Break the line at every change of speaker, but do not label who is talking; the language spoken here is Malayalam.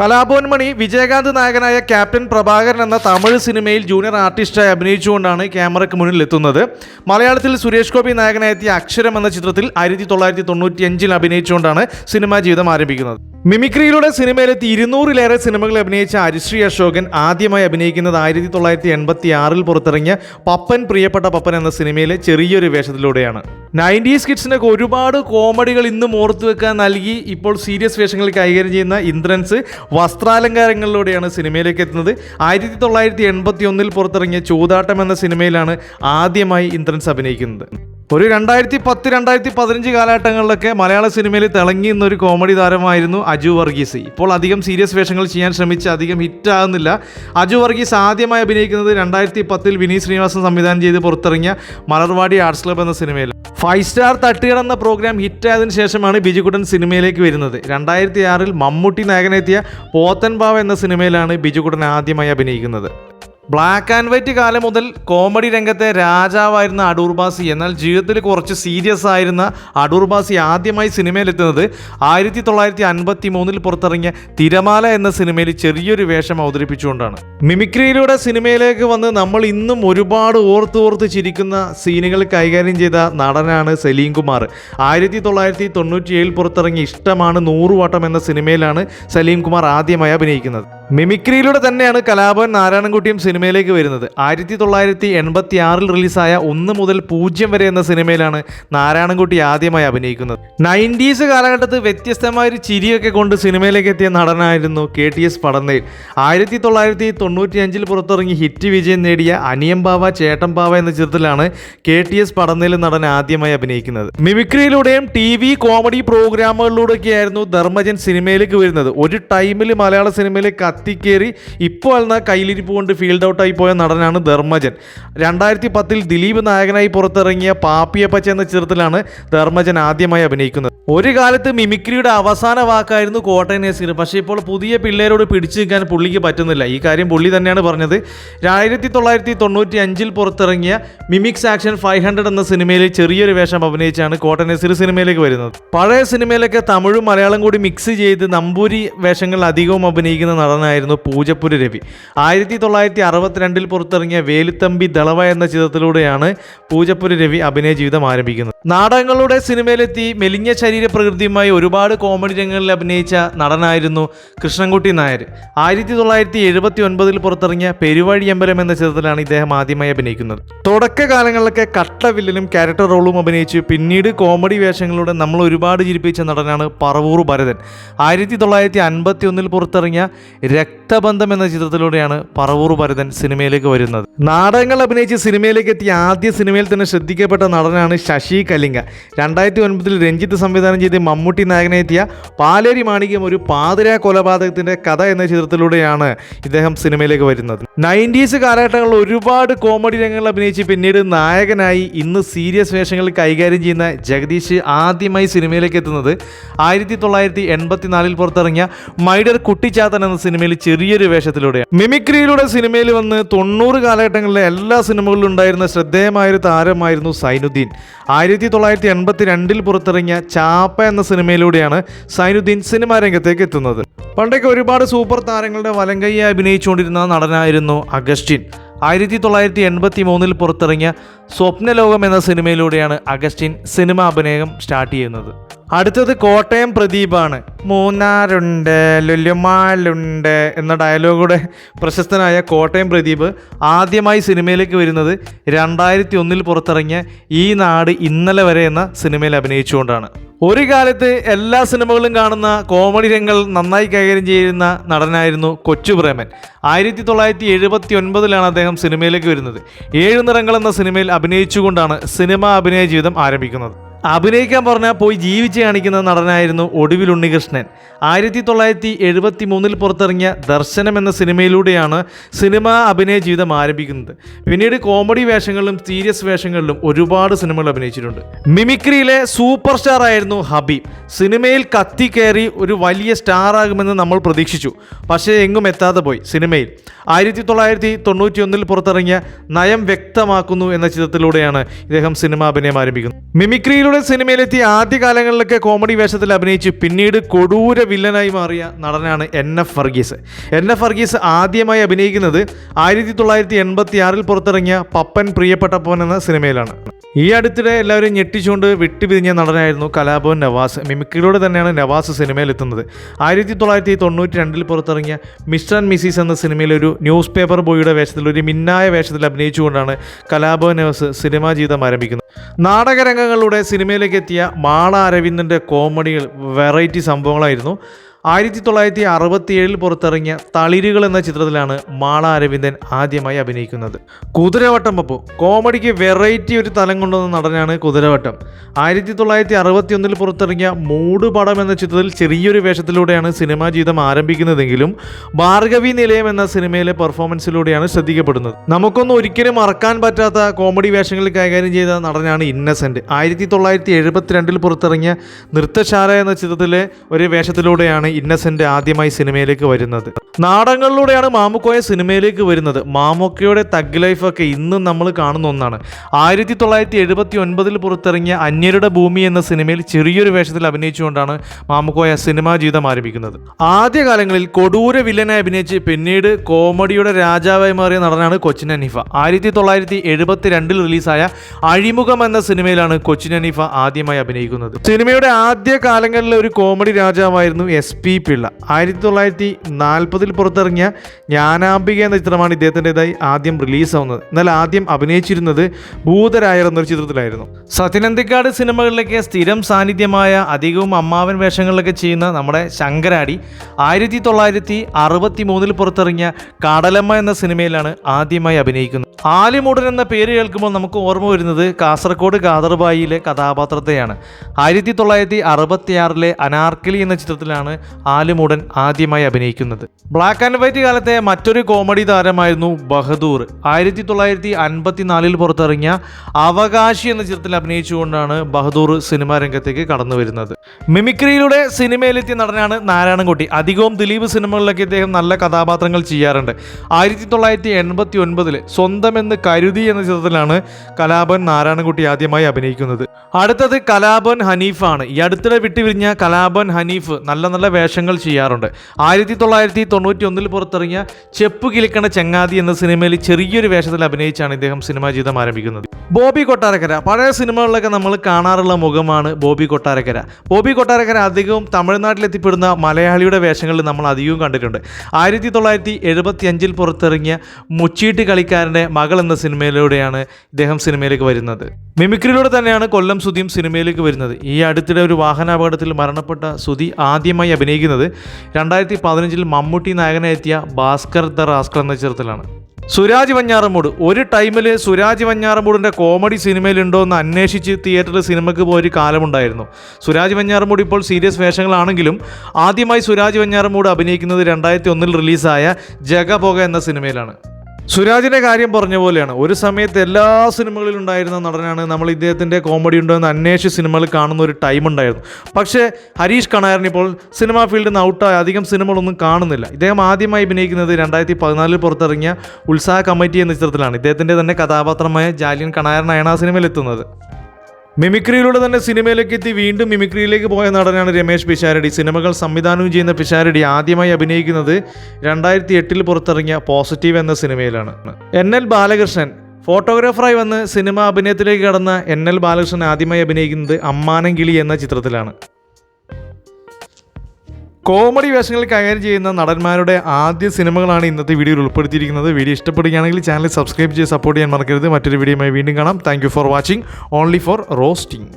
കലാഭവൻ മണി വിജയകാന്ത് നായകനായ ക്യാപ്റ്റൻ പ്രഭാകരൻ എന്ന തമിഴ് സിനിമയിൽ ജൂനിയർ ആർട്ടിസ്റ്റായി അഭിനയിച്ചുകൊണ്ടാണ് ക്യാമറയ്ക്ക് മുന്നിൽ എത്തുന്നത് മലയാളത്തിൽ സുരേഷ് ഗോപി നായകനായെത്തിയ അക്ഷരം എന്ന ചിത്രത്തിൽ ആയിരത്തി തൊള്ളായിരത്തി തൊണ്ണൂറ്റി അഞ്ചിൽ അഭിനയിച്ചുകൊണ്ടാണ് സിനിമാ ജീവിതം ആരംഭിക്കുന്നത്. മിമിക്രിയിലൂടെ സിനിമയിലെത്തി ഇരുന്നൂറിലേറെ സിനിമകൾ അഭിനയിച്ച ഹരിശ്രീ അശോകൻ ആദ്യമായി അഭിനയിക്കുന്നത് ആയിരത്തി തൊള്ളായിരത്തി എൺപത്തി ആറിൽ പുറത്തിറങ്ങിയ പപ്പൻ പ്രിയപ്പെട്ട പപ്പൻ എന്ന സിനിമയിലെ ചെറിയൊരു വേഷത്തിലൂടെയാണ്. നയന്റീസ് കിഡ്സിനൊക്കെ ഒരുപാട് കോമഡികൾ ഇന്നും ഓർത്തു വെക്കാൻ നൽകി ഇപ്പോൾ സീരിയസ് വേഷങ്ങൾ കൈകാര്യം ചെയ്യുന്ന ഇന്ദ്രൻസ് വസ്ത്രാലങ്കാരങ്ങളിലൂടെയാണ് സിനിമയിലേക്ക് എത്തുന്നത്. ആയിരത്തി തൊള്ളായിരത്തി എൺപത്തി ഒന്നിൽ പുറത്തിറങ്ങിയ ചൂതാട്ടം എന്ന സിനിമയിലാണ് ആദ്യമായി ഇന്ദ്രൻസ് അഭിനയിക്കുന്നത്. ഒരു രണ്ടായിരത്തി പത്ത് രണ്ടായിരത്തി പതിനഞ്ച് കാലഘട്ടങ്ങളിലൊക്കെ മലയാള സിനിമയിൽ തിളങ്ങി നിന്നൊരു കോമഡി താരമായിരുന്നു അജു വർഗീസ്. ഇപ്പോൾ അധികം സീരിയസ് വേഷങ്ങൾ ചെയ്യാൻ ശ്രമിച്ച് അധികം ഹിറ്റ് ആകുന്നില്ല അജു വർഗീസ് ആദ്യമായി അഭിനയിക്കുന്നത് രണ്ടായിരത്തി പത്തിൽ വിനീത് ശ്രീനിവാസൻ സംവിധാനം ചെയ്ത് പുറത്തിറങ്ങിയ മലർവാടി ആർട്സ് ക്ലബ് എന്ന സിനിമയിൽ ഫൈവ് സ്റ്റാർ തട്ടുകട പ്രോഗ്രാം ഹിറ്റായതിനു ശേഷമാണ് ബിജുകുട്ടൻ സിനിമയിലേക്ക് വരുന്നത്. രണ്ടായിരത്തി ആറിൽ മമ്മൂട്ടി നായകനെത്തിയ പോത്തൻ ബാവ എന്ന സിനിമയിലാണ് ബിജുകുട്ടൻ ആദ്യമായി അഭിനയിക്കുന്നത്. ബ്ലാക്ക് ആൻഡ് വൈറ്റ് കാലം മുതൽ കോമഡി രംഗത്തെ രാജാവായിരുന്ന അടൂർ ബാസി. എന്നാൽ ജീവിതത്തിൽ കുറച്ച് സീരിയസ് ആയിരുന്ന അടൂർ ബാസി ആദ്യമായി സിനിമയിലെത്തുന്നത് ആയിരത്തി തൊള്ളായിരത്തി അൻപത്തി മൂന്നിൽ പുറത്തിറങ്ങിയ തിരമാല എന്ന സിനിമയിൽ ചെറിയൊരു വേഷം അവതരിപ്പിച്ചുകൊണ്ടാണ്. മിമിക്രിയിലൂടെ സിനിമയിലേക്ക് വന്ന് നമ്മൾ ഇന്നും ഒരുപാട് ഓർത്ത് ഓർത്ത് ചിരിക്കുന്ന സീനുകൾ കൈകാര്യം ചെയ്ത നടനാണ് സലീം കുമാർ. ആയിരത്തി തൊള്ളായിരത്തി തൊണ്ണൂറ്റി ഏഴിൽ പുറത്തിറങ്ങിയ ഇഷ്ടമാണ് നൂറുവട്ടം എന്ന സിനിമയിലാണ് സലീം കുമാർ ആദ്യമായി അഭിനയിക്കുന്നത്. മിമിക്രിയിലൂടെ തന്നെയാണ് കലാഭവൻ നാരായണൻകുട്ടിയും സിനിമയിലേക്ക് വരുന്നത്. ആയിരത്തി തൊള്ളായിരത്തി എൺപത്തി ആറിൽ റിലീസായ ഒന്ന് മുതൽ പൂജ്യം വരെ എന്ന സിനിമയിലാണ് നാരായണൻകുട്ടി ആദ്യമായി അഭിനയിക്കുന്നത്. നയന്റീസ് കാലഘട്ടത്തിൽ വ്യത്യസ്തമായ ഒരു ചിരിയൊക്കെ കൊണ്ട് സിനിമയിലേക്ക് എത്തിയ നടനായിരുന്നു കെ ടി എസ് പടന്നേൽ. ആയിരത്തി തൊള്ളായിരത്തി തൊണ്ണൂറ്റി അഞ്ചിൽ പുറത്തിറങ്ങി ഹിറ്റ് വിജയം നേടിയ അനിയം ബാവ ചേട്ടൻ ബാവ എന്ന ചിത്രത്തിലാണ് കെ ടി എസ് പടന്നേൽ നടൻ ആദ്യമായി അഭിനയിക്കുന്നത്. മിമിക്രിയിലൂടെയും ടി വി കോമഡി പ്രോഗ്രാമുകളിലൂടെയൊക്കെയായിരുന്നു ധർമ്മജൻ സിനിമയിലേക്ക് വരുന്നത്. ഒരു ടൈമിൽ മലയാള സിനിമയിൽ കത്തിക്കേറി ഇപ്പോൾ എന്ന കയ്യിലിരിപ്പ് കൊണ്ട് ഫീൽഡ് ഔട്ടായി പോയ നടനാണ് ധർമ്മജൻ. രണ്ടായിരത്തി പത്തിൽ ദിലീപ് നായകനായി പുറത്തിറങ്ങിയ പാപ്പിയപ്പച്ച എന്ന ചിത്രത്തിലാണ് ധർമ്മജൻ ആദ്യമായി അഭിനയിക്കുന്നത്. ഒരു കാലത്ത് മിമിക്രിയുടെ അവസാന വാക്കായിരുന്നു കോട്ടയം നസീർ. പക്ഷേ ഇപ്പോൾ പുതിയ പിള്ളേരോട് പിടിച്ചു നിൽക്കാൻ പുള്ളിക്ക് പറ്റുന്നില്ല. ഈ കാര്യം പുള്ളി തന്നെയാണ് പറഞ്ഞത്. ആയിരത്തി തൊള്ളായിരത്തി തൊണ്ണൂറ്റി അഞ്ചിൽ പുറത്തിറങ്ങിയ മിമിക്സ് ആക്ഷൻ ഫൈവ് ഹൺഡ്രഡ് എന്ന സിനിമയിൽ ചെറിയൊരു വേഷം അഭിനയിച്ചാണ് കോട്ടയം നസീർ സിനിമയിലേക്ക് വരുന്നത്. പഴയ സിനിമയിലൊക്കെ തമിഴും മലയാളം കൂടി മിക്സ് ചെയ്ത് നമ്പൂരി വേഷങ്ങൾ അധികവും അഭിനയിക്കുന്ന നടനായിരുന്നു പൂജപ്പുര രവി. ആയിരത്തി തൊള്ളായിരത്തി അറുപത്തിരണ്ടിൽ പുറത്തിറങ്ങിയ വേലുത്തമ്പി ദളവ എന്ന ചിത്രത്തിലൂടെയാണ് പൂജപ്പുര രവി അഭിനയ ജീവിതം ആരംഭിക്കുന്നത്. നാടകങ്ങളുടെ സിനിമയിലെത്തി മെലിഞ്ഞ ശരീരപ്രകൃതിയുമായി ഒരുപാട് കോമഡി രംഗങ്ങളിൽ അഭിനയിച്ച നടനായിരുന്നു കൃഷ്ണൻകുട്ടി നായർ. ആയിരത്തി തൊള്ളായിരത്തി എഴുപത്തി ഒൻപതിൽ പുറത്തിറങ്ങിയ പെരുവഴി അമ്പലം എന്ന ചിത്രത്തിലാണ് ഇദ്ദേഹം ആദ്യമായി അഭിനയിക്കുന്നത്. തുടക്കകാലങ്ങളിലൊക്കെ കട്ട വില്ലനും ക്യാരക്ടർ റോളും അഭിനയിച്ചു. പിന്നീട് കോമഡി വേഷങ്ങളിലൂടെ നമ്മൾ ഒരുപാട് ജീവിപ്പിച്ച നടനാണ് പറവൂർ ഭരതൻ. ആയിരത്തി തൊള്ളായിരത്തി അൻപത്തി ഒന്നിൽ പുറത്തിറങ്ങിയ രക്തബന്ധം എന്ന ചിത്രത്തിലൂടെയാണ് പറവൂർ ഭരതൻ സിനിമയിലേക്ക് വരുന്നത്. നാടകങ്ങൾ അഭിനയിച്ച് സിനിമയിലേക്ക് എത്തിയ ആദ്യ സിനിമയിൽ തന്നെ ശ്രദ്ധിക്കപ്പെട്ട നടനാണ് ശശി കലിംഗ. രണ്ടായിരത്തി ഒൻപതിൽ രഞ്ജിത്ത് സംവിധാനം ചെയ്ത് മമ്മൂട്ടി നായകനെത്തിയ പാലേരി മാണിക്യം ഒരു പാതിര കൊലപാതകത്തിന്റെ കഥ എന്ന ചിത്രത്തിലൂടെയാണ് ഇദ്ദേഹം സിനിമയിലേക്ക് വരുന്നത്. നയന്റീസ് കാലഘട്ടങ്ങളിൽ ഒരുപാട് കോമഡി രംഗങ്ങൾ അഭിനയിച്ച് പിന്നീട് നായകനായി ഇന്ന് സീരിയസ് വേഷങ്ങൾ കൈകാര്യം ചെയ്യുന്ന ജഗദീഷ് ആദ്യമായി സിനിമയിലേക്ക് എത്തുന്നത് ആയിരത്തി തൊള്ളായിരത്തി എൺപത്തിനാലിൽ പുറത്തിറങ്ങിയ മൈഡർ കുട്ടിച്ചാത്തൻ എന്ന സിനിമയിൽ ചെറിയൊരു വേഷത്തിലൂടെയാണ്. മിമിക്രിയിലൂടെ സിനിമയിൽ വന്ന് തൊണ്ണൂറ് കാലഘട്ടങ്ങളിലെ എല്ലാ സിനിമകളിലും ഉണ്ടായിരുന്ന ശ്രദ്ധേയമായൊരു താരമായിരുന്നു സൈനുദ്ദീൻ. ആയിരത്തി തൊള്ളായിരത്തി എൺപത്തി രണ്ടിൽ പുറത്തിറങ്ങിയ ചാപ്പ എന്ന സിനിമയിലൂടെയാണ് സൈനുദ്ദീൻ സിനിമാ രംഗത്തേക്ക് എത്തുന്നത്. പണ്ടൊക്കെ ഒരുപാട് സൂപ്പർ താരങ്ങളുടെ വലങ്കയ്യെ അഭിനയിച്ചുകൊണ്ടിരുന്ന നടനായിരുന്നു അഗസ്റ്റിൻ. ആയിരത്തി തൊള്ളായിരത്തി എൺപത്തി മൂന്നിൽ പുറത്തിറങ്ങിയ സ്വപ്നലോകം എന്ന സിനിമയിലൂടെയാണ് അഗസ്റ്റിൻ സിനിമ അഭിനയം സ്റ്റാർട്ട് ചെയ്യുന്നത്. അടുത്തത് കോട്ടയം പ്രദീപാണ്. മൂന്നാറുണ്ട് ലുല്യമാലുണ്ട് എന്ന ഡയലോഗുടെ പ്രശസ്തനായ കോട്ടയം പ്രദീപ് ആദ്യമായി സിനിമയിലേക്ക് വരുന്നത് രണ്ടായിരത്തി ഒന്നിൽ പുറത്തിറങ്ങിയ ഈ നാട് ഇന്നലെ വരെ എന്ന സിനിമയിൽ അഭിനയിച്ചുകൊണ്ടാണ്. ഒരു കാലത്ത് എല്ലാ സിനിമകളും കാണുന്ന കോമഡി രംഗങ്ങൾ നന്നായി കൈകാര്യം ചെയ്യുന്ന നടനായിരുന്നു കൊച്ചുപ്രേമൻ ആയിരത്തി തൊള്ളായിരത്തി എഴുപത്തി ഒൻപതിലാണ് അദ്ദേഹം സിനിമയിലേക്ക് വരുന്നത്. ഏഴ് നിറങ്ങൾ എന്ന സിനിമയിൽ അഭിനയിച്ചുകൊണ്ടാണ് സിനിമാ അഭിനയ ജീവിതം ആരംഭിക്കുന്നത്. അഭിനയിക്കാൻ പറഞ്ഞാൽ പോയി ജീവിച്ച് കാണിക്കുന്ന നടനായിരുന്നു ഒടുവിൽ ഉണ്ണികൃഷ്ണൻ. ആയിരത്തി തൊള്ളായിരത്തി എഴുപത്തി മൂന്നിൽ പുറത്തിറങ്ങിയ ദർശനം എന്ന സിനിമയിലൂടെയാണ് സിനിമ അഭിനയ ജീവിതം ആരംഭിക്കുന്നത്. പിന്നീട് കോമഡി വേഷങ്ങളിലും സീരിയസ് വേഷങ്ങളിലും ഒരുപാട് സിനിമകൾ അഭിനയിച്ചിട്ടുണ്ട്. മിമിക്രിയിലെ സൂപ്പർ സ്റ്റാർ ആയിരുന്നു ഹബീബ്. സിനിമയിൽ കത്തി കയറി ഒരു വലിയ സ്റ്റാർ ആകുമെന്ന് നമ്മൾ പ്രതീക്ഷിച്ചു. പക്ഷേ എങ്ങും എത്താതെ പോയി സിനിമയിൽ. ആയിരത്തി തൊള്ളായിരത്തി തൊണ്ണൂറ്റി ഒന്നിൽ പുറത്തിറങ്ങിയ നയം വ്യക്തമാക്കുന്നു എന്ന ചിത്രത്തിലൂടെയാണ് ഇദ്ദേഹം സിനിമ അഭിനയം ആരംഭിക്കുന്നത്. മിമിക്രിയിലൂടെ സിനിമയിലെത്തിയ ആദ്യ കാലങ്ങളിലൊക്കെ കോമഡി വേഷത്തിൽ അഭിനയിച്ച് പിന്നീട് കൊടൂര വില്ലനായി മാറിയ നടനാണ് N F Varghese. N F Varghese ആദ്യമായി അഭിനയിക്കുന്നത് ആയിരത്തി തൊള്ളായിരത്തി എൺപത്തി ആറിൽ പുറത്തിറങ്ങിയ പപ്പൻ പ്രിയപ്പെട്ടപ്പൻ എന്ന സിനിമയിലാണ്. ഈ അടുത്തിടെ എല്ലാവരും ഞെട്ടിച്ചുകൊണ്ട് വിട്ടുപിരിഞ്ഞ നടനായിരുന്നു കലാഭവൻ നവാസ്. മിമിക്രിയിലൂടെ തന്നെയാണ് നവാസ് സിനിമയിലെത്തുന്നത്. ആയിരത്തി തൊള്ളായിരത്തി തൊണ്ണൂറ്റി രണ്ടിൽ പുറത്തിറങ്ങിയ മിസ്റ്റർ ആൻഡ് മിസീസ് എന്ന സിനിമയിൽ ഒരു ന്യൂസ് പേപ്പർ ബോയിയുടെ വേഷത്തിൽ ഒരു മിന്നായ വേഷത്തിൽ അഭിനയിച്ചുകൊണ്ടാണ് കലാഭവൻ നവാസ് സിനിമാ ജീവിതം ആരംഭിക്കുന്നത്. നാടകരംഗങ്ങളിലൂടെ സിനിമയിലേക്ക് എത്തിയ മാള അരവിന്ദന്റെ കോമഡികൾ വെറൈറ്റി സംഭവങ്ങളായിരുന്നു. ആയിരത്തി തൊള്ളായിരത്തി അറുപത്തിയേഴിൽ പുറത്തിറങ്ങിയ തളിരുകൾ എന്ന ചിത്രത്തിലാണ് മാള അരവിന്ദൻ ആദ്യമായി അഭിനയിക്കുന്നത്. കുതിരവട്ടം കോമഡിക്ക് വെറൈറ്റി ഒരു തലം കൊണ്ടുവന്ന നടനാണ് കുതിരവട്ടം. ആയിരത്തി തൊള്ളായിരത്തി അറുപത്തി ഒന്നിൽ പുറത്തിറങ്ങിയ മൂട് പടം എന്ന ചിത്രത്തിൽ ചെറിയൊരു വേഷത്തിലൂടെയാണ് സിനിമാ ജീവിതം ആരംഭിക്കുന്നതെങ്കിലും ഭാർഗവി നിലയം എന്ന സിനിമയിലെ പെർഫോമൻസിലൂടെയാണ് ശ്രദ്ധിക്കപ്പെടുന്നത്. നമുക്കൊന്നും ഒരിക്കലും മറക്കാൻ പറ്റാത്ത കോമഡി വേഷങ്ങൾ കൈകാര്യം ചെയ്ത നടനാണ് ഇന്നസെന്റ്. ആയിരത്തി തൊള്ളായിരത്തി എഴുപത്തിരണ്ടിൽ പുറത്തിറങ്ങിയ നൃത്തശാല എന്ന ചിത്രത്തിലെ ഒരു വേഷത്തിലൂടെയാണ് ഇന്നസെന്റ് ആദ്യമായി സിനിമയിലേക്ക് വരുന്നത്. നാടകങ്ങളിലൂടെയാണ് മാമുക്കോയ സിനിമയിലേക്ക് വരുന്നത്. മാമുക്കയുടെ തഗ് ലൈഫൊക്കെ ഇന്നും നമ്മൾ കാണുന്ന ഒന്നാണ്. ആയിരത്തി തൊള്ളായിരത്തി എഴുപത്തി ഒൻപതിൽ പുറത്തിറങ്ങിയ അന്യരുടെ ഭൂമി എന്ന സിനിമയിൽ ചെറിയൊരു വേഷത്തിൽ അഭിനയിച്ചുകൊണ്ടാണ് മാമുക്കോയ സിനിമാ ജീവിതം ആരംഭിക്കുന്നത്. ആദ്യകാലങ്ങളിൽ കൊടൂര വില്ലനായി അഭിനയിച്ച് പിന്നീട് കോമഡിയുടെ രാജാവായി മാറിയ നടനാണ് കൊച്ചിൻ അനീഫ. ആയിരത്തി തൊള്ളായിരത്തി എഴുപത്തി രണ്ടിൽ റിലീസായ അഴിമുഖം എന്ന സിനിമയിലാണ് കൊച്ചിൻ അനീഫ ആദ്യമായി അഭിനയിക്കുന്നത്. സിനിമയുടെ ആദ്യ കാലങ്ങളിലെ ഒരു കോമഡി രാജാവായിരുന്നു എസ് പി പിള്ള. ആയിരത്തി തൊള്ളായിരത്തി നാൽപ്പതിൽ പുറത്തിറങ്ങിയ ജ്ഞാനാംബിക എന്ന ചിത്രമാണ് ഇദ്ദേഹത്തിന്റെതായി ആദ്യം റിലീസാവുന്നത്. എന്നാൽ ആദ്യം അഭിനയിച്ചിരുന്നത് ഭൂതരായർ എന്നൊരു ചിത്രത്തിലായിരുന്നു. സത്യനന്ദിക്കാട് സിനിമകളിലേക്ക് സ്ഥിരം സാന്നിധ്യമായ അധികവും അമ്മാവൻ വേഷങ്ങളിലൊക്കെ ചെയ്യുന്ന നമ്മുടെ ശങ്കരാടി ആയിരത്തി തൊള്ളായിരത്തി അറുപത്തി മൂന്നിൽ പുറത്തിറങ്ങിയ കാടലമ്മ എന്ന സിനിമയിലാണ് ആദ്യമായി അഭിനയിക്കുന്നത്. ആലിമൂടൻ എന്ന പേര് കേൾക്കുമ്പോൾ നമുക്ക് ഓർമ്മ വരുന്നത് കാസർഗോഡ് ഗാദർബായിയിലെ കഥാപാത്രത്തെയാണ്. ആയിരത്തി തൊള്ളായിരത്തി അറുപത്തി ആറിലെ അനാർക്കലി എന്ന ചിത്രത്തിലാണ് ആലിമൂടൻ ആദ്യമായി അഭിനയിക്കുന്നത്. ബ്ലാക്ക് ആൻഡ് വൈറ്റ് കാലത്തെ മറ്റൊരു കോമഡി താരമായിരുന്നു ബഹദൂർ. ആയിരത്തി തൊള്ളായിരത്തി അൻപത്തി നാലിൽ പുറത്തിറങ്ങിയ അവകാശി എന്ന ചിത്രത്തിൽ അഭിനയിച്ചുകൊണ്ടാണ് ബഹദൂർ സിനിമാ രംഗത്തേക്ക് കടന്നു വരുന്നത്. മിമിക്രിയിലൂടെ സിനിമയിലെത്തിയ നടനാണ് നാരായണൻകുട്ടി. അധികവും ദിലീപ് സിനിമകളിലൊക്കെ ഇദ്ദേഹം നല്ല കഥാപാത്രങ്ങൾ ചെയ്യാറുണ്ട്. ആയിരത്തി തൊള്ളായിരത്തി എൺപത്തി ഒൻപതിൽ സ്വന്തമെന്ന് കരുതി എന്ന ചിത്രത്തിലാണ് കലാഭൻ നാരായണൻകുട്ടി ആദ്യമായി അഭിനയിക്കുന്നത്. അടുത്തത് കലാഭൻ ഹനീഫാണ്. ഈ അടുത്തിടെ വിട്ടുപിരിഞ്ഞ കലാഭൻ ഹനീഫ് നല്ല നല്ല വേഷങ്ങൾ ചെയ്യാറുണ്ട്. ആയിരത്തി തൊള്ളായിരത്തി തൊണ്ണൂറ്റി ഒന്നിൽ പുറത്തിറങ്ങിയ ചെപ്പ് കിളിക്കണ ചങ്ങാതി എന്ന സിനിമയിൽ ചെറിയൊരു വേഷത്തിൽ അഭിനയിച്ചാണ് ഇദ്ദേഹം സിനിമാ ജീവിതം ആരംഭിക്കുന്നത്. ബോബി കൊട്ടാരക്കര. പഴയ സിനിമകളിലൊക്കെ നമ്മൾ കാണാറുള്ള മുഖമാണ് ബോബി കൊട്ടാരക്കര. ബോബി കൊട്ടാരക്കര അധികവും തമിഴ്നാട്ടിലെത്തിപ്പെടുന്ന മലയാളിയുടെ വേഷങ്ങളിൽ നമ്മൾ അധികവും കണ്ടിട്ടുണ്ട്. ആയിരത്തി തൊള്ളായിരത്തി എഴുപത്തി അഞ്ചിൽ പുറത്തിറങ്ങിയ മുച്ചീട്ട് കളിക്കാരന്റെ മകൾ എന്ന സിനിമയിലൂടെയാണ് ഇദ്ദേഹം സിനിമയിലേക്ക് വരുന്നത്. മിമിക്രിയിലൂടെ തന്നെയാണ് കൊല്ലം സുധിയും സിനിമയിലേക്ക് വരുന്നത്. ഈ അടുത്തിടെ ഒരു വാഹനാപകടത്തിൽ മരണപ്പെട്ട സുധി ആദ്യമായി അഭിനയിക്കുന്നത് രണ്ടായിരത്തി പതിനഞ്ചിൽ മമ്മൂട്ടി നായകനെത്തിയ ഭാസ്കർ ദ റാസ്കർ എന്ന ചിത്രത്തിലാണ്. സുരാജ് വഞ്ഞാറമൂട് ഒരു ടൈമിൽ സുരാജ് വഞ്ഞാറമൂടിന്റെ കോമഡി സിനിമയിലുണ്ടോ എന്ന് അന്വേഷിച്ച് തിയേറ്ററിൽ സിനിമയ്ക്ക് പോയൊരു കാലമുണ്ടായിരുന്നു. സുരാജ് വഞ്ഞാറമൂട് ഇപ്പോൾ സീരിയസ് വേഷങ്ങളാണെങ്കിലും ആദ്യമായി സുരാജ് വഞ്ഞാറമൂട് അഭിനയിക്കുന്നത് രണ്ടായിരത്തി ഒന്നിൽ റിലീസായ ജഗപോക എന്ന സിനിമയിലാണ്. സുരാജിന്റെ കാര്യം പറഞ്ഞ പോലെയാണ്. ഒരു സമയത്ത് എല്ലാ സിനിമകളിലും ഉണ്ടായിരുന്ന നടനാണ് നമ്മൾ ഇദ്ദേഹത്തിന്റെ കോമഡി ഉണ്ടോ എന്ന് അന്വേഷിച്ച് സിനിമകൾ കാണുന്ന ഒരു ടൈം ഉണ്ടായിരുന്നു. പക്ഷേ ഹരീഷ് കണാരൻ ഇപ്പോൾ സിനിമാ ഫീൽഡിൽ നിന്ന് ഔട്ടായ അധികം സിനിമകളൊന്നും കാണുന്നില്ല. ഇദ്ദേഹം ആദ്യമായി അഭിനയിക്കുന്നത് രണ്ടായിരത്തി പതിനാലിൽ പുറത്തിറങ്ങിയ ഉത്സാഹ കമ്മിറ്റി എന്ന ചിത്രത്തിലാണ്. ഇദ്ദേഹത്തിന്റെ തന്നെ കഥാപാത്രമായ ജാലിയൻ കണാരനായാണ് ആ സിനിമയിൽ എത്തുന്നത്. മിമിക്രിയിലൂടെ തന്നെ സിനിമയിലേക്ക് എത്തി. വീണ്ടും മിമിക്രിയിലേക്ക് പോയ നടനാണ് രമേശ് പിഷാരടി. സിനിമകൾ സംവിധാനം ചെയ്യുന്ന പിഷാരടി ആദ്യമായി അഭിനയിക്കുന്നത് രണ്ടായിരത്തി എട്ടിൽ പുറത്തിറങ്ങിയ പോസിറ്റീവ് എന്ന സിനിമയിലാണ്. എൻ എൽ ബാലകൃഷ്ണൻ ഫോട്ടോഗ്രാഫറായി വന്ന് സിനിമ അഭിനയത്തിലേക്ക് കടന്ന എൻ എൽ ബാലകൃഷ്ണൻ ആദ്യമായി അഭിനയിക്കുന്നത് അമ്മാനം കിളി എന്ന ചിത്രത്തിലാണ്. കോമഡി വേഷങ്ങൾ കൈകാര്യം ചെയ്യുന്ന നടന്മാരുടെ ആദ്യ സിനിമകളാണ് ഇന്നത്തെ വീഡിയോയിൽ ഉൾപ്പെടുത്തിയിരിക്കുന്നത്. വീഡിയോ ഇഷ്ടപ്പെടുകയാണെങ്കിൽ ചാനൽ സബ്സ്ക്രൈബ് ചെയ്ത് സപ്പോർട്ട് ചെയ്യാൻ മറക്കരുത്. മറ്റൊരു വീഡിയോയുമായി വീണ്ടും കാണാം. Thank for watching only for roasting